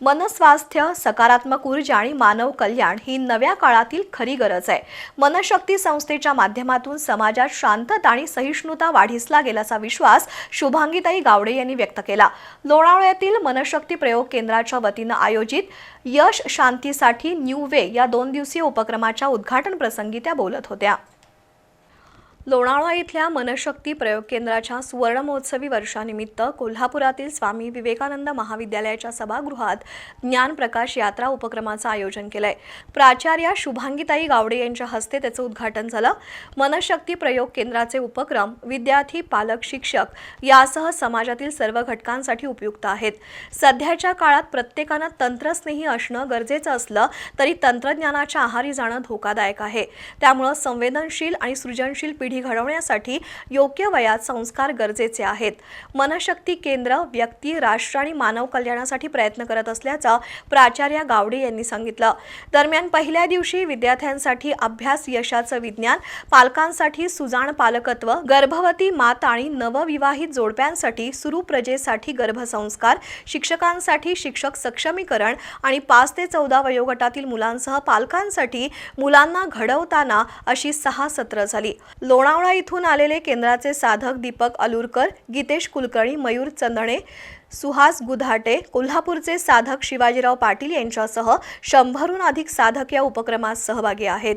मनस्वास्थ्य सकारात्मक ऊर्जा आणि मानव कल्याण ही नव्या काळातील खरी गरज आहे. मनशक्ती संस्थेच्या माध्यमातून समाजात शांतता आणि सहिष्णुता वाढीस लागेल असा विश्वास शुभांगीताई गावडे यांनी व्यक्त केला. लोणावळ्यातील मनशक्ती प्रयोग केंद्राच्या वतीनं आयोजित यश शांतीसाठी न्यू वे या दोन दिवसीय उपक्रमाच्या उद्घाटन प्रसंगी त्या बोलत होत्या. लोणावळा इथल्या मनशक्ती प्रयोग केंद्राच्या सुवर्णमहोत्सवी वर्षानिमित्त कोल्हापुरातील स्वामी विवेकानंद महाविद्यालयाच्या सभागृहात ज्ञानप्रकाश यात्रा उपक्रमाचं आयोजन केलंय. प्राचार्या शुभांगीताई गावडे यांच्या हस्ते त्याचं उद्घाटन झालं. मनशक्ती प्रयोग केंद्राचे उपक्रम विद्यार्थी पालक शिक्षक यासह समाजातील सर्व घटकांसाठी उपयुक्त आहेत. सध्याच्या काळात प्रत्येकानं तंत्रस्नेही असणं गरजेचं असलं तरी तंत्रज्ञानाच्या आहारी जाणं धोकादायक आहे. त्यामुळं संवेदनशील आणि सृजनशील पिढी घडवण्यासाठी योग्य वयात संस्कार गरजेचे आहेत मनशक्ती केंद्र व्यक्ती राष्ट्र आणि मानव कल्याणासाठी प्रयत्न करत असल्याचं प्राचार्य गावडे यांनी सांगितलं दरम्यान पहिल्या दिवशी विद्यार्थ्यांसाठी अभ्यास यशाचं विज्ञान पालकांसाठी सुजाण पालकत्व गर्भवती माता आणि नवविवाहित जोडप्यांसाठी सुरुप्रजेसाठी गर्भसंस्कार शिक्षकांसाठी शिक्षक सक्षमीकरण आणि पाच ते चौदा वयोगटातील मुलांसह पालकांसाठी मुलांना घडवताना अशी सहा सत्र झाली लोण लोणावळा इथून आलेले केंद्राचे साधक दीपक अलुरकर गीतेश कुलकर्णी मयूर चंदणे सुहास गुधाटे कोल्हापूरचे साधक शिवाजीराव पाटील यांच्यासह शंभरहून अधिक साधक या उपक्रमात सहभागी आहेत.